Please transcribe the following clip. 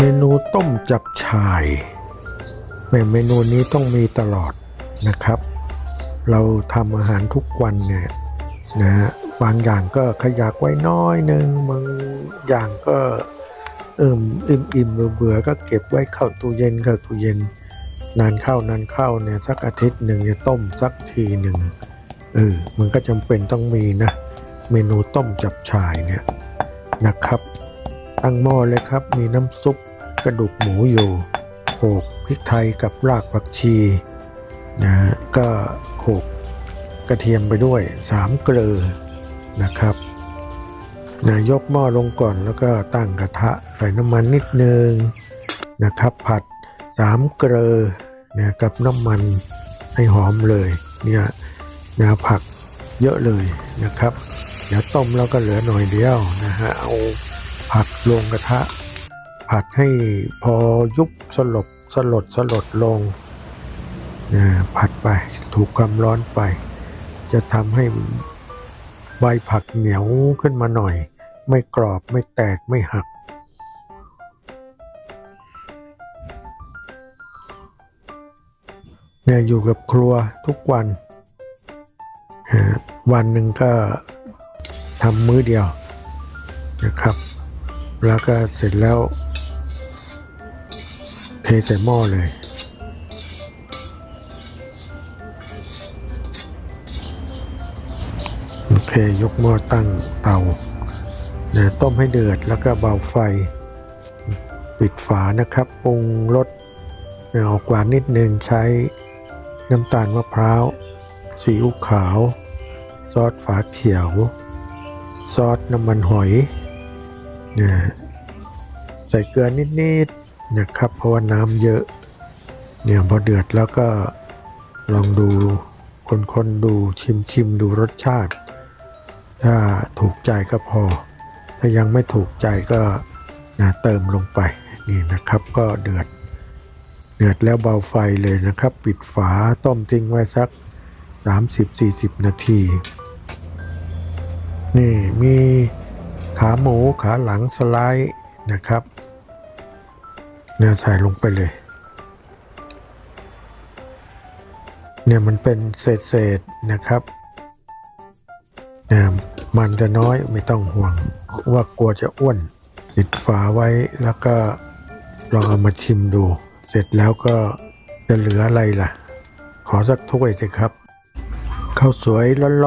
เมนูต้มจับฉ่ายเมนูนี้ต้องมีตลอดนะครับ เราทำอาหารทุกวันเนี่ยนะฮะบางอย่างก็ขยักไว้น้อยหนึ่งบางอย่างก็อิ่มอิ่มอิ่มเบื่อเบื่อก็เก็บไว้เข้าตู้เย็นเข้าตู้เย็น นานเข้านานเข้าเนี่ยสักอาทิตย์หนึ่งจะต้มสักทีหนึ่งเออมันก็จำเป็นต้องมีนะ เมนูต้มจับฉ่ายเนี่ยนะครับ ตั้งหม้อเลยครับมีน้ำซุป กระดูกหมูอยู่โขกพริกไทยกับรากผักชีนะฮะก็โขกกระเทียมไปด้วยสามเกลือนะครับนะยกหม้อลงก่อนแล้วก็ตั้งกระทะใส่น้ำมันนิดนึงนะครับ ผัดสามเกลือนะกับน้ำมันให้หอมเลยเนี่ยนะผักเยอะเลยนะครับ เดี๋ยวต้มแล้วก็เหลือหน่อยเดียวนะฮะเอาผักลงกระทะ ผัดให้พอยุบสลบสลดสลดลงนะผัดไปถูกความร้อนไป จะทำให้ใบผักเหนียวขึ้นมาหน่อย ไม่กรอบไม่แตกไม่หัก เนี่ยอยู่กับครัวทุกวัน วันหนึ่งก็ทำมื้อเดียวนะครับ แล้วก็เสร็จแล้ว ใส่หม้อเลย โอเค ยกหม้อตั้งเตานะต้มให้เดือดแล้วก็เบาไฟ ปิดฝานะครับ ปรุงรสนะออกหวานนิดนึงใช้น้ำตาลมะพร้าวซีอิ๊วขาว ซอสฝาเขียว ซอสน้ำมันหอยนะใส่เกลือนิดๆ นะครับเพราะว่าน้ำเยอะเนี่ยพอเดือดแล้วก็ลองดูคนๆดูชิมชิมๆดูรสชาติ ถ้าถูกใจก็พอ ถ้ายังไม่ถูกใจก็นะเติมลงไปนี่นะครับก็เดือด เดือดแล้วเบาไฟเลยนะครับ ปิดฝาต้มทิ้งไว้สัก 30-40 นาที นี่มีขาหมูขาหลังสไลด์นะครับ เนี่ยใส่ลงไปเลย เนี่ยมันเป็นเศษๆนะครับเนี่ยมันจะน้อยไม่ต้องห่วง ว่ากลัวจะอ้วนปิดฝาไว้แล้วก็ลองเอามาชิมดู เสร็จแล้วก็จะเหลืออะไรล่ะ ขอสักถ้วยสิครับข้าวสวยร้อน